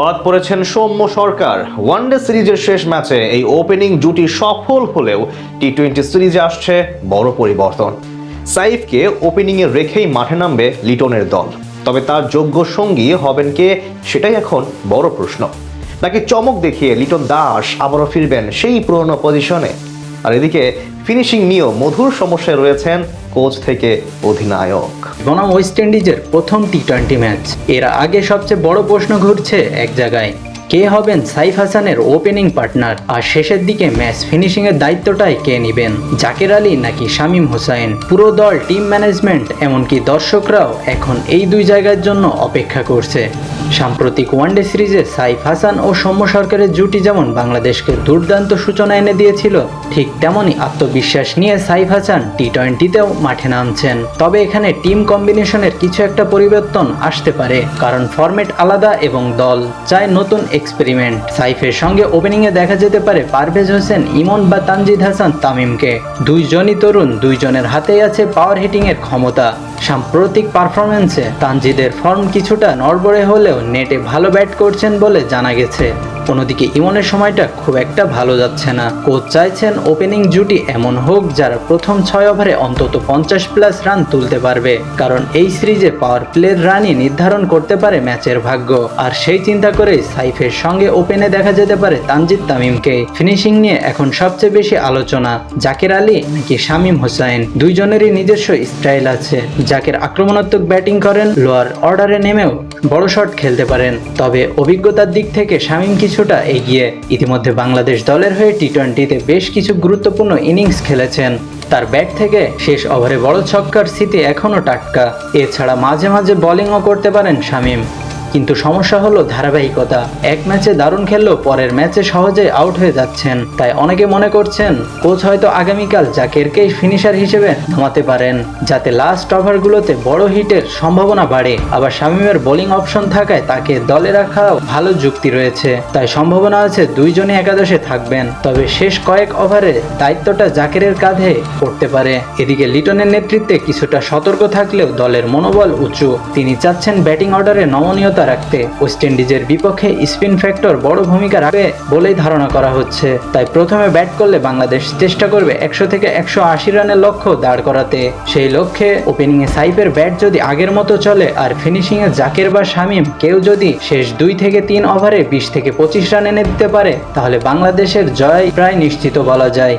বাদ পড়েছেন সৌম্য সরকার। ওয়ানডে সিরিজের শেষ ম্যাচে এই ওপেনিং জুটি সফল হলেও টি টোয়েন্টি সিরিজে আসছে বড় পরিবর্তন। সাইফকে ওপেনিংয়ে রেখেই মাঠে নামবে লিটনের দল। তবে তার যোগ্য সঙ্গী হবেন কে সেটাই এখন বড় প্রশ্ন। নাকি চমক দেখিয়ে লিটন দাস আবারও ফিরবেন সেই পুরনো পজিশনে আর এদিকে ফিনিশিং নিয়েও মধুর সমস্যায় রয়েছেন কোচ থেকে অধিনায়ক। বনাম ওয়েস্ট ইন্ডিজের প্রথম টি টোয়েন্টি ম্যাচ এর আগে সবচেয়ে বড় প্রশ্ন ঘুরছে এক জায়গায়। কে হবেন সাইফ হাসানের ওপেনিং পার্টনার আর শেষের দিকে ম্যাচ ফিনিশিং এর দায়িত্বটাই কে নেবেন? জাকের আলী নাকি শামীম হোসাইন পুরো দল টিম ম্যানেজমেন্ট এমনকি দর্শকরাও এখন এই দুই জায়গার জন্য অপেক্ষা করছে। সাম্প্রতিক ওয়ানডে সিরিজে সাইফ হাসান ও সৌম্য সরকারের জুটি যেমন বাংলাদেশকে দুর্দান্ত সূচনা এনে দিয়েছিল, ঠিক তেমনই আত্মবিশ্বাস নিয়ে সাইফ হাসান টি টোয়েন্টিতেও মাঠে নামছেন। তবে এখানে টিম কম্বিনেশনের কিছু একটা পরিবর্তন আসতে পারে, কারণ ফরম্যাট আলাদা এবং দল চায় নতুন এক্সপেরিমেন্ট। সাইফের সঙ্গে ওপেনিংয়ে দেখা যেতে পারে পারভেজ হোসেন, ইমন বা তানজিদ হাসান তামিমকে। দুইজনই তরুণ, দুইজনের হাতেই আছে পাওয়ার হিটিংয়ের ক্ষমতা। সাম্প্রতিক পারফরমেন্সে তানজিদের ফর্ম কিছুটা নড়বড়ে হলেও নেটে ভালো ব্যাট করছেন বলে জানা গেছে। অন্যদিকে ইমনের সময়টা খুব একটা ভালো যাচ্ছে না। কোচ চাইছেন ওপেনিং জুটি এমন হোক যারা প্রথম ছয় ওভারে অন্তত পঞ্চাশ প্লাস রান তুলতে পারবে, কারণ এই সিরিজে পাওয়ার প্লের রানই নির্ধারণ করতে পারে ম্যাচের ভাগ্য। আর সেই চিন্তা করে সাইফের সঙ্গে ওপেনে দেখা যেতে পারে তানজিদ তামিমকে। ফিনিশিং নিয়ে এখন সবচেয়ে বেশি আলোচনা জাকের আলী নাকি শামীম হোসাইন দুইজনেরই নিজস্ব স্টাইল আছে। জাকির আক্রমণাত্মক ব্যাটিং করেন, লোয়ার অর্ডারে নেমেও বড় শট খেলতে পারেন। তবে অভিজ্ঞতার দিক থেকে শামীম কিছুটা এগিয়ে ইতিমধ্যে বাংলাদেশ দলের হয়ে টি টোয়েন্টিতে বেশ কিছু গুরুত্বপূর্ণ ইনিংস খেলেছেন। তার ব্যাট থেকে শেষ ওভারে বড় ছক্কার স্মৃতি এখনও টাটকা। এছাড়া মাঝে মাঝে বোলিংও করতে পারেন শামীম। কিন্তু সমস্যা হলো ধারাবাহিকতা। এক ম্যাচে দারুণ খেললেও পরের ম্যাচে সহজে আউট হয়ে যাচ্ছেন। তাই অনেকে মনে করছেন, কোচ হয়তো আগামীকাল জাকেরকেই ফিনিশার হিসেবে নামাতে পারেন, যাতে লাস্ট ওভারগুলোতে বড় হিটের সম্ভাবনা বাড়ে। আবার শামীমের বোলিং অপশন থাকায় তাকে দলে রাখাও ভালো যুক্তি রয়েছে। তাই সম্ভাবনা আছে দুইজনে একাদশে থাকবেন। তবে শেষ কয়েক ওভারে দায়িত্বটা জাকেরের কাঁধে পড়তে পারে। এদিকে লিটনের নেতৃত্বে কিছুটা সতর্ক থাকলেও দলের মনোবল উঁচু। তিনি চাচ্ছেন ব্যাটিং অর্ডারে নমনীয়তা রাখতে ওয়েস্ট ইন্ডিজের বিপক্ষে স্পিন ফ্যাক্টর বড় ভূমিকা রাখবে বলেই ধারণা করা হচ্ছে। তাই প্রথমে ব্যাট করলে বাংলাদেশ চেষ্টা করবে একশো থেকে একশো আশি রানের লক্ষ্য দাঁড় করাতে। সেই লক্ষ্যে ওপেনিংয়ে সাইফের ব্যাট যদি আগের মতো চলে আর ফিনিশিংয়ে জাকের বা শামীম কেউ যদি শেষ দুই থেকে তিন ওভারে বিশ থেকে পঁচিশ রান এনে দিতে পারে, তাহলে বাংলাদেশের জয় প্রায় নিশ্চিত বলা যায়।